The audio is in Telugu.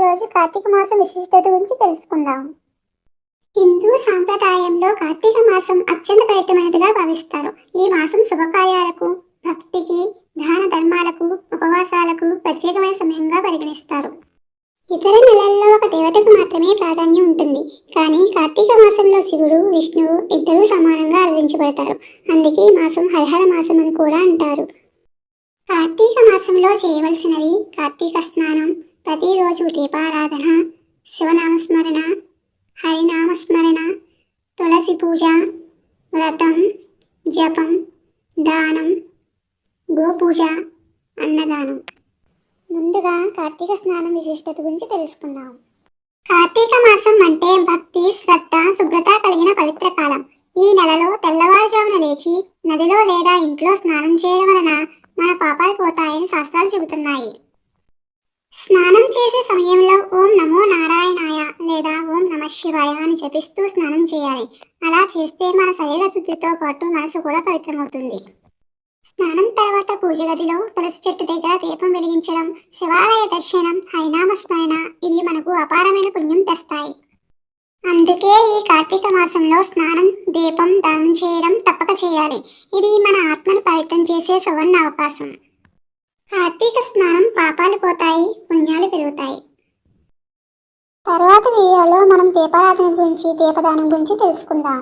ఈరోజు కార్తీక మాసం విశిష్టత గురించి తెలుసుకుందాం. హిందూ సాంప్రదాయంలో కార్తీక మాసం అత్యంత పవిత్రమైనదిగా భావిస్తారు. ఈ మాసం శుభకార్యాలకు భక్తికి దాన ధర్మాలకు ఉపవాసాలకు ప్రత్యేకమైన సమయంగా పరిగణిస్తారు. ఇతర నెలల్లో ఒక దేవతకు మాత్రమే ప్రాధాన్యం ఉంటుంది. కానీ కార్తీక మాసంలో శివుడు విష్ణువు ఇద్దరూ సమానంగా ఆరాధించబడతారు. అందుకే ఈ మాసం హరిహర మాసం అని కూడా అంటారు. కార్తీక మాసంలో చేయవలసినవి కార్తీక స్నానం ప్రతిరోజు దీపారాధన శివనామస్మరణ హరినామస్మరణ తులసి పూజ వ్రతం జపం దానం గోపూజ అన్నదానం. ముందుగా కార్తీక స్నానం విశిష్టత గురించి తెలుసుకుందాం. కార్తీక మాసం అంటే భక్తి శ్రద్ధ శుభ్రత కలిగిన పవిత్ర కాలం. ఈ నెలలో తెల్లవారుజామున లేచి నదిలో లేదా ఇంట్లో స్నానం చేయడం వలన మన పాపాలు పోతాయని శాస్త్రాలు చెబుతున్నాయి. స్నానం చేసే సమయంలో ఓం నమో నారాయణాయ లేదా ఓం నమ శివాయ అని జపిస్తూ స్నానం చేయాలి. అలా చేస్తే మన శరీర శుద్ధితో పాటు మనసు కూడా పవిత్రమవుతుంది. స్నానం తర్వాత పూజ గదిలో తులసి చెట్టు దగ్గర దీపం వెలిగించడం శివాలయ దర్శనం హైనామ స్మరణ ఇవి మనకు అపారమైన పుణ్యం తెస్తాయి. అందుకే ఈ కార్తీక మాసంలో స్నానం దీపం దానం చేయడం తప్పక చేయాలి. ఇది మన ఆత్మను పవిత్రం చేసే సువర్ణ అవకాశం. కార్తీక స్నానం పాపాలు పోతాయి తర్వాత వీడియోలో మనం దీపారాధన గురించి దీపదానం గురించి తెలుసుకుందాం.